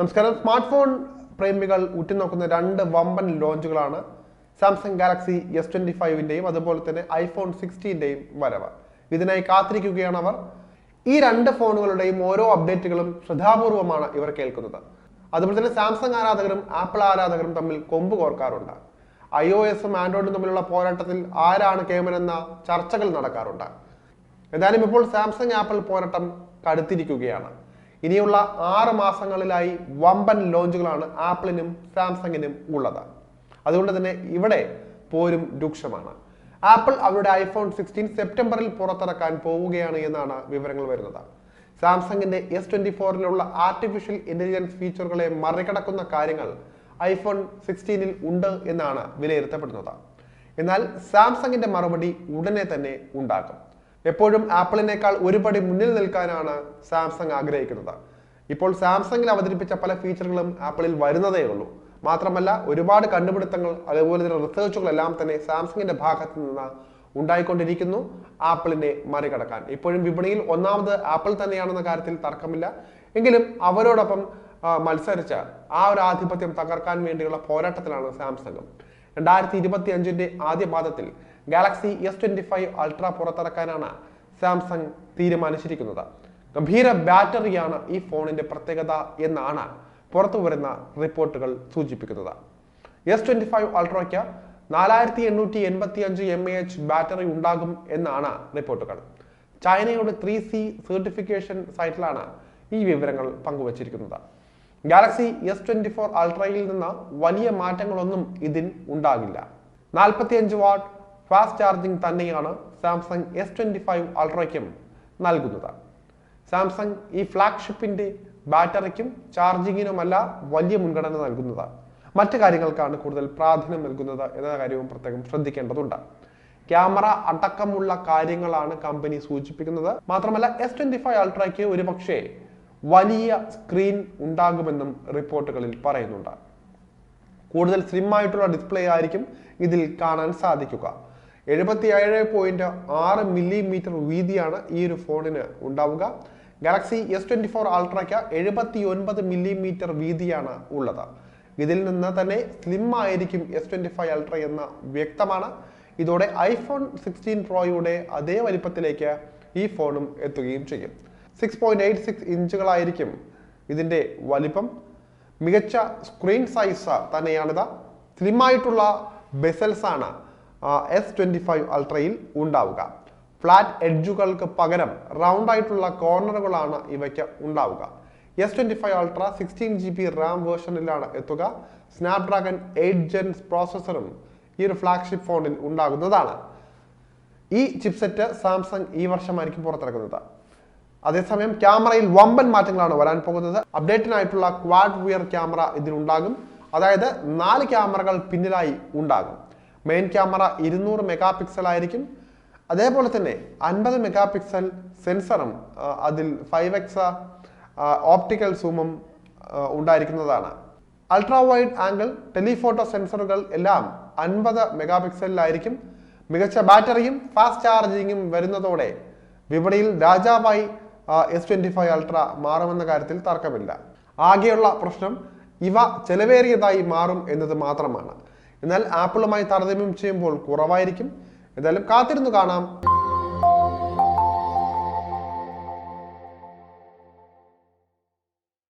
നമസ്കാരം. Smart phone പ്രേമികൾ ഉറ്റുനോക്കുന്ന രണ്ട് വമ്പൻ ലോഞ്ചുകളാണ് സാംസങ് ഗാലക്സി എസ് ട്വന്റി ഫൈവിന്റെയും അതുപോലെ തന്നെ ഐഫോൺ സിക്സ്റ്റീന്റെയും വരവ്. ഇതിനായി കാത്തിരിക്കുകയാണ് അവർ. ഈ രണ്ട് ഫോണുകളുടെയും ഓരോ അപ്ഡേറ്റുകളും ശ്രദ്ധാപൂർവമാണ് ഇവർ കേൾക്കുന്നത്. അതുപോലെ തന്നെ സാംസങ് ആരാധകരും ആപ്പിൾ ആരാധകരും തമ്മിൽ കൊമ്പ് കോർക്കാറുണ്ട്. ഐ ഒ എസും ആൻഡ്രോയിഡും തമ്മിലുള്ള പോരാട്ടത്തിൽ ആരാണ് കേമനെന്ന ചർച്ചകൾ നടക്കാറുണ്ട്. എന്തായാലും ഇപ്പോൾ സാംസങ് ആപ്പിൾ പോരാട്ടം കടുത്തിരിക്കുകയാണ്. ഇനിയുള്ള ആറ് മാസങ്ങളിലായി വമ്പൻ ലോഞ്ചുകളാണ് ആപ്പിളിനും സാംസങ്ങിനും ഉള്ളത്. അതുകൊണ്ട് തന്നെ ഇവിടെ പോരും രൂക്ഷമാണ്. ആപ്പിൾ അവരുടെ ഐഫോൺ സിക്സ്റ്റീൻ സെപ്റ്റംബറിൽ പുറത്തിറക്കാൻ പോവുകയാണ് എന്നാണ് വിവരങ്ങൾ വരുന്നത്. സാംസങ്ങിന്റെ എസ് ട്വന്റി ഫോറിലുള്ള ആർട്ടിഫിഷ്യൽ ഇന്റലിജൻസ് ഫീച്ചറുകളെ മറികടക്കുന്ന കാര്യങ്ങൾ ഐഫോൺ സിക്സ്റ്റീനിൽ ഉണ്ട് എന്നാണ് വിലയിരുത്തപ്പെടുന്നത്. എന്നാൽ സാംസങ്ങിന്റെ മറുപടി ഉടനെ തന്നെ ഉണ്ടാകും. എപ്പോഴും ആപ്പിളിനേക്കാൾ ഒരുപടി മുന്നിൽ നിൽക്കാനാണ് സാംസങ് ആഗ്രഹിക്കുന്നത്. ഇപ്പോൾ സാംസങ്ങിൽ അവതരിപ്പിച്ച പല ഫീച്ചറുകളും ആപ്പിളിൽ വരുന്നതേ ഉള്ളൂ. മാത്രമല്ല ഒരുപാട് കണ്ടുപിടുത്തങ്ങൾ അതേപോലെ തന്നെ റിസർച്ചുകളെല്ലാം തന്നെ സാംസങ്ങിന്റെ ഭാഗത്ത് നിന്ന് ഉണ്ടായിക്കൊണ്ടിരിക്കുന്നു ആപ്പിളിനെ മറികടക്കാൻ. ഇപ്പോഴും വിപണിയിൽ ഒന്നാമത് ആപ്പിൾ തന്നെയാണെന്ന കാര്യത്തിൽ തർക്കമില്ല. എങ്കിലും അവരോടൊപ്പം മത്സരിച്ച ആ ഒരു ആധിപത്യം തകർക്കാൻ വേണ്ടിയുള്ള പോരാട്ടത്തിലാണ് സാംസങ് രണ്ടായിരത്തി ഇരുപത്തി അഞ്ചിന്റെ ആദ്യ പാദത്തിൽ Galaxy S twenty five ultra പുറത്തിറക്കാനാണ് Samsung തീരുമാനിച്ചിരിക്കുന്നത്. ഗംഭീര ബാറ്ററിയാണ് ഈ ഫോണിന്റെ പ്രത്യേകത എന്നാണ് പുറത്തു വരുന്ന റിപ്പോർട്ടുകൾ സൂചിപ്പിക്കുന്നത്. എസ് ട്വന്റി ഫൈവ് അൾട്രയ്ക്ക് നാലായിരത്തി എണ്ണൂറ്റി എൺപത്തി അഞ്ച് എം എ എച്ച് ബാറ്ററി ഉണ്ടാകും എന്നാണ് റിപ്പോർട്ടുകൾ. ചൈനയുടെ ത്രീ സി സർട്ടിഫിക്കേഷൻ സൈറ്റിലാണ് ഈ വിവരങ്ങൾ പങ്കുവച്ചിരിക്കുന്നത്. ഗാലക്സി എസ് ട്വന്റി ഫോർ അൾട്രയിൽ നിന്ന് വലിയ മാറ്റങ്ങളൊന്നും ഇതിൽ ഉണ്ടാകില്ല. നാൽപ്പത്തി അഞ്ച് വാട്ട് ഫാസ്റ്റ് ചാർജിംഗ് തന്നെയാണ് സാംസങ് എസ് ട്വന്റി ഫൈവ് അൾട്രയ്ക്കും നൽകുന്നത്. സാംസങ് ഈ ഫ്ലാഗ്ഷിപ്പിന്റെ ബാറ്ററിക്കും ചാർജിങ്ങിനുമല്ല വലിയ മുൻഗണന നൽകുന്നത്. മറ്റു കാര്യങ്ങൾക്കാണ് കൂടുതൽ പ്രാധാന്യം നൽകുന്നത് എന്ന കാര്യവും പ്രത്യേകം ശ്രദ്ധിക്കേണ്ടതുണ്ട്. ക്യാമറ അടക്കമുള്ള കാര്യങ്ങളാണ് കമ്പനി സൂചിപ്പിക്കുന്നത്. മാത്രമല്ല എസ് ട്വന്റി ഫൈവ് അൾട്രയ്ക്ക് ഒരു പക്ഷേ വലിയ സ്ക്രീൻ ഉണ്ടാകുമെന്നും റിപ്പോർട്ടുകളിൽ പറയുന്നുണ്ട്. കൂടുതൽ സ്ലിം ആയിട്ടുള്ള ഡിസ്പ്ലേ ആയിരിക്കും ഇതിൽ കാണാൻ സാധിക്കുക. എഴുപത്തി ഏഴ് പോയിന്റ് ആറ് മില്ലിമീറ്റർ വീതിയാണ് ഈ ഒരു ഫോണിന് ഉണ്ടാവുക. ഗാലക്സി എസ് ട്വന്റി ഫോർ അൾട്രയ്ക്ക് എഴുപത്തി ഒൻപത് മില്ലിമീറ്റർ വീതിയാണ് ഉള്ളത്. ഇതിൽ നിന്ന് തന്നെ സ്ലിം ആയിരിക്കും എസ് ട്വന്റി ഫൈവ് അൾട്ര എന്ന് വ്യക്തമാണ്. ഇതോടെ ഐഫോൺ സിക്സ്റ്റീൻ പ്രോയുടെ അതേ വലിപ്പത്തിലേക്ക് ഈ ഫോണും എത്തുകയും ചെയ്യും. സിക്സ് പോയിന്റ് എയ്റ്റ് സിക്സ് ഇഞ്ചുകളായിരിക്കും ഇതിന്റെ വലിപ്പം. മികച്ച സ്ക്രീൻ സൈസ് തന്നെയാണിത്. സ്ലിം ആയിട്ടുള്ള ബെസൽസ് ആണ് എസ് ട്വന്റി ഫൈവ് അൾട്രയിൽ ഉണ്ടാവുക. ഫ്ലാറ്റ് എഡ്ജുകൾക്ക് പകരം റൗണ്ട് ആയിട്ടുള്ള കോർണറുകളാണ് ഇവയ്ക്ക് ഉണ്ടാവുക. S twenty five ultra sixteen G B RAM വേർഷനിലാണ് എത്തുക. സ്നാപ്ഡ്രാഗൺ എയ്റ്റ് ജെൻസ് പ്രോസസ്സറും ഈ ഒരു ഫ്ലാഗ്ഷിപ്പ് ഫോണിൽ ഉണ്ടാകുന്നതാണ്. ഈ ചിപ്സെറ്റ് സാംസങ് ഈ വർഷമായിരിക്കും പുറത്തിറക്കുന്നത്. അതേസമയം ക്യാമറയിൽ വമ്പൻ മാറ്റങ്ങളാണ് വരാൻ പോകുന്നത്. അപ്ഡേറ്റിനായിട്ടുള്ള ക്വാഡ് വിയർ ക്യാമറ ഇതിലുണ്ടാകും. അതായത് നാല് ക്യാമറകൾ പിന്നിലായി ഉണ്ടാകും. മെയിൻ ക്യാമറ ഇരുന്നൂറ് മെഗാ പിക്സൽ ആയിരിക്കും. അതേപോലെ തന്നെ അൻപത് മെഗാ പിക്സൽ സെൻസറും അതിൽ ഫൈവ് എക്സ ഓപ്റ്റിക്കൽ സൂമും ഉണ്ടായിരിക്കുന്നതാണ്. അൾട്രാ വൈഡ് ആംഗിൾ ടെലിഫോട്ടോ സെൻസറുകൾ എല്ലാം അൻപത് മെഗാ പിക്സലിലായിരിക്കും മികച്ച ബാറ്ററിയും ഫാസ്റ്റ് ചാർജിങ്ങും വരുന്നതോടെ വിപണിയിൽ രാജാവായി എസ് ട്വന്റി ഫൈവ് അൾട്ര മാറുമെന്ന കാര്യത്തിൽ തർക്കമില്ല. ആകെയുള്ള പ്രശ്നം ഇവ ചെലവേറിയതായി മാറും എന്നത് മാത്രമാണ്. എന്നാൽ ആപ്പിളുമായി താരതമ്യം ചെയ്യുമ്പോൾ കുറവായിരിക്കും. എന്തായാലും കാത്തിരുന്നു കാണാം.